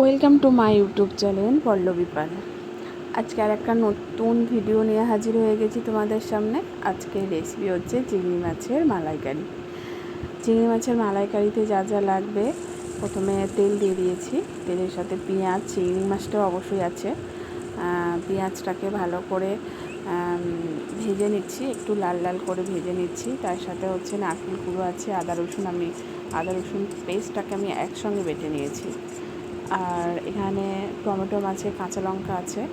Welcome to my YouTube channel Pallabi Pal. আজকে আর একটা নতুন ভিডিও নিয়ে হাজির হয়ে গেছি তোমাদের সামনে। আজকে রেসিপি হচ্ছে চিংড়ি মাছের মালাইকারি। চিংড়ি মাছের মালাইকারিতে যা যা লাগবে, প্রথমে তেল দিয়ে দিয়েছি। তেলের সাথে পেঁয়াজ, চিংড়ি মাছটাও অবশ্যই আছে। পেঁয়াজটাকে ভালো করে ভেজে নিচ্ছি, একটু লাল লাল করে ভেজে নিচ্ছি। তার সাথে হচ্ছে নারকেল কুড়ো আছে, আদা রসুন, আমি আদা রসুন পেস্টটাকে আমি একসঙ্গে বেটে নিয়েছি। আর এখানে টমেটো আছে কাঁচা লঙ্কা আছে।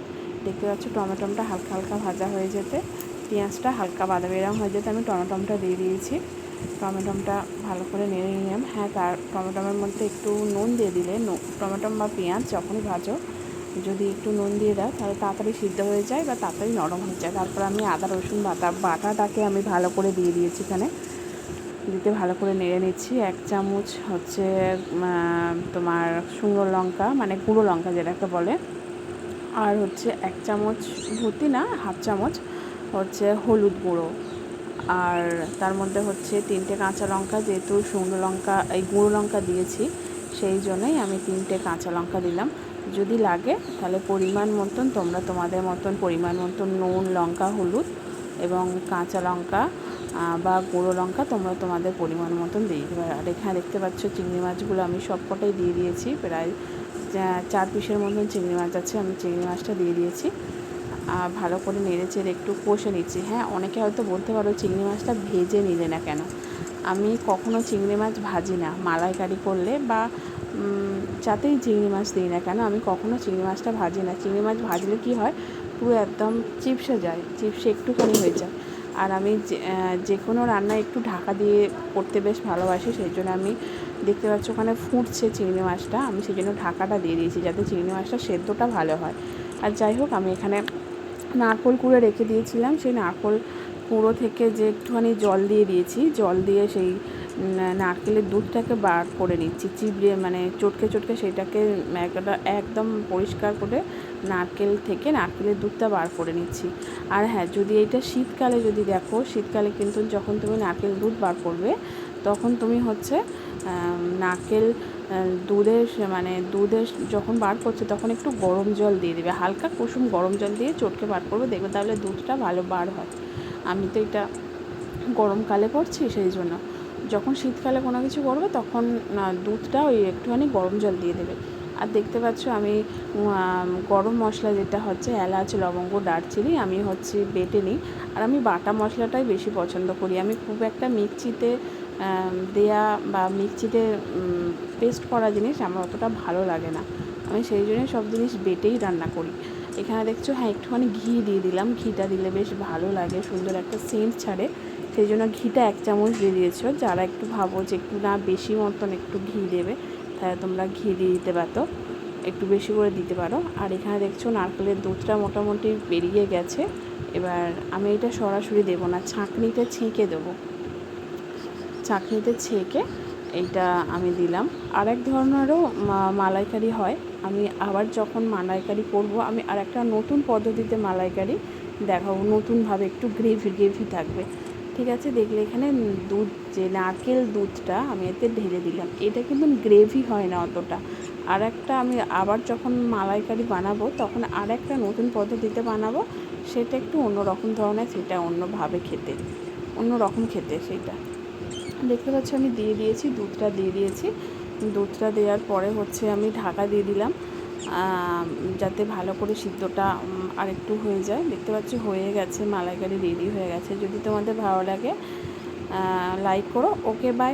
দেখতে পাচ্ছ, টমেটোমটা হালকা হালকা ভাজা হয়ে যেতে। পেঁয়াজটা হালকা বাদামি রঙ হয়ে যেতে। আমি টমেটোমটা দিয়ে দিয়েছি। টমেটোমটা ভালো করে নেড়ে নিলাম। হ্যাঁ তার টমেটোমের মধ্যে একটু নুন দিয়ে দিলে নো- টমেটো বা পেঁয়াজ যখনই ভাজো, যদি একটু নুন দিয়ে দাও, তাহলে তাড়াতাড়ি সিদ্ধ হয়ে যায় বা তাড়াতাড়ি নরম হয়ে যায়। তারপর আমি আদা, রসুন বাটা, বাটাটাকে আমি ভালো করে দিয়ে দিয়েছি এখানে। দিতে ভালো করে নেড়ে নিচ্ছি। এক চামচ হচ্ছে তোমার শুকনো লঙ্কা মানে গুঁড়ো লঙ্কা যেটাকে বলে। আর হচ্ছে এক চামচ ভর্তি না, হাফ চামচ হচ্ছে হলুদ গুঁড়ো। আর তার মধ্যে হচ্ছে তিনটে কাঁচা লঙ্কা, যেহেতু শুকনো লঙ্কা, এই গুঁড়ো লঙ্কা দিয়েছি, সেই জন্যই আমি তিনটে কাঁচা লঙ্কা দিলাম। যদি লাগে, তাহলে পরিমাণ মতন, তোমরা তোমাদের মতন পরিমাণ মতন নুন, লঙ্কা, হলুদ এবং কাঁচা লঙ্কা বা গুঁড়ো লঙ্কা তোমরা তোমাদের পরিমাণ মতন দিয়ে দিতে পারো। আর এখানে দেখতে পাচ্ছ চিংড়ি মাছগুলো আমি সবকটাই দিয়ে দিয়েছি। প্রায় চার পিসের মতন চিংড়ি মাছ আছে, আমি চিংড়ি মাছটা দিয়ে দিয়েছি। আর ভালো করে নেড়ে চেড়ে একটু কষে নিচ্ছি। হ্যাঁ অনেকে হয়তো বলতে পারো চিংড়ি মাছটা ভেজে নিলে না কেন? আমি কখনো চিংড়ি মাছ ভাজি না। মালাইকারি করলে বা যাতেই চিংড়ি মাছ দিই না কেন, আমি কখনো চিংড়ি মাছটা ভাজি না। চিংড়ি মাছ ভাজলে কি হয়? পুরো একদম চিপসে যায়। চিপসে একটুখানি হয়ে যায়। আর আমি যে কোনো রান্না একটু ঢাকা দিয়ে করতে বেশ ভালোবাসি, সেই জন্য আমি দেখতে পাচ্ছি ওখানে ফুটছে চিংড়ি মাছটা। আমি সেই জন্য ঢাকাটা দিয়ে দিয়েছি যাতে চিংড়ি মাছটা সেদ্ধটা ভালো হয়। আর যাই হোক, আমি এখানে নারকোল কুড়ে রেখে দিয়েছিলাম। সেই নারকোল কুড়ো থেকে যে একটুখানি জল দিয়ে দিয়েছি। জল দিয়ে সেই নারকেলের দুধটাকে বার করে নিচ্ছি চিবড়ে মানে চটকে চটকে সেটাকে একটা একদম পরিষ্কার করে নারকেল থেকে নারকেলের দুধটা বার করে নিচ্ছি। আর হ্যাঁ যদি এইটা শীতকালে যদি দেখো, শীতকালে কিন্তু যখন তুমি নারকেল দুধ বার করবে, তখন তুমি হচ্ছে নারকেল দুধের মানে দুধের যখন বার করছে, তখন একটু গরম জল দিয়ে দেবে, হালকা কুসুম গরম জল দিয়ে চটকে বার করবে, দেখবে তাহলে দুধটা ভালো বার হয়। আমি তো এটা গরমকালে করছি, সেই জন্য। যখন শীতকালে কোনো কিছু করবে তখন দুধটা ওই একটুখানি গরম জল দিয়ে দেবে। আর দেখতে পাচ্ছ আমি গরম মশলা যেটা হচ্ছে এলাচ, লবঙ্গ, দারচিনি আমি হচ্ছে বেটে নিই। আর আমি বাটা মশলাটাই বেশি পছন্দ করি। আমি খুব একটা মিক্সিতে দেয়া বা মিক্সিতে পেস্ট করা জিনিস আমার অতটা ভালো লাগে না। আমি সেই জন্যই সব জিনিস বেটেই রান্না করি। এখানে দেখছ হ্যাঁ একটুখানি ঘি দিয়ে দিলাম। ঘিটা দিলে বেশ ভালো লাগে, সুন্দর একটা সেন্ট ছাড়ে। সেই জন্য ঘিটা এক চামচ দিয়ে দিয়েছ যারা একটু ভাবো যে একটু না বেশি মতন একটু ঘি দেবে, তাহলে তোমরা ঘি দিয়ে দিতে পারো। একটু বেশি করে দিতে পারো। আর এখানে দেখছ, নারকেলের দুধটা মোটামুটি বেরিয়ে গেছে। এবার আমি এটা সরাসরি দেবো না, ছাঁকনিতে ছেঁকে দেবো। চাকনিতে ছেঁকে এইটা আমি দিলাম। আর এক ধরনেরও মালাইকারি হয়। আমি আবার যখন মালাইকারি করব, আমি আর একটা নতুন পদ্ধতিতে মালাইকারি দেখাবো। নতুনভাবে একটু গ্রেভি গ্রেভি থাকবে। ঠিক আছে, দেখলে এখানে দুধ যে নারকেল দুধটা আমি এতে ঢেলে দিলাম। এটা কিন্তু গ্রেভি হয় না অতটা। আর একটা আমি আবার যখন মালাইকারি বানাবো, তখন আর একটা নতুন পদ্ধতিতে বানাবো, সেটা একটু অন্যরকম ধরনের, সেটা অন্যভাবে খেতে। অন্য রকম খেতে সেটা। দেখতে পাচ্ছ আমি দিয়ে দিয়েছি, দুধটা দিয়ে দিয়েছি। দুধটা দেওয়ার পরে হচ্ছে আমি ঢাকা দিয়ে দিলাম। যাতে ভালো করে সিদ্ধটা আরেকটু হয়ে যায়। দেখতে পাচ্ছি, হয়ে গেছে, মালাইকারি রেডি হয়ে গেছে। যদি তোমাদের ভালো লাগে লাইক করো। Okay bye